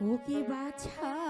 오기 마차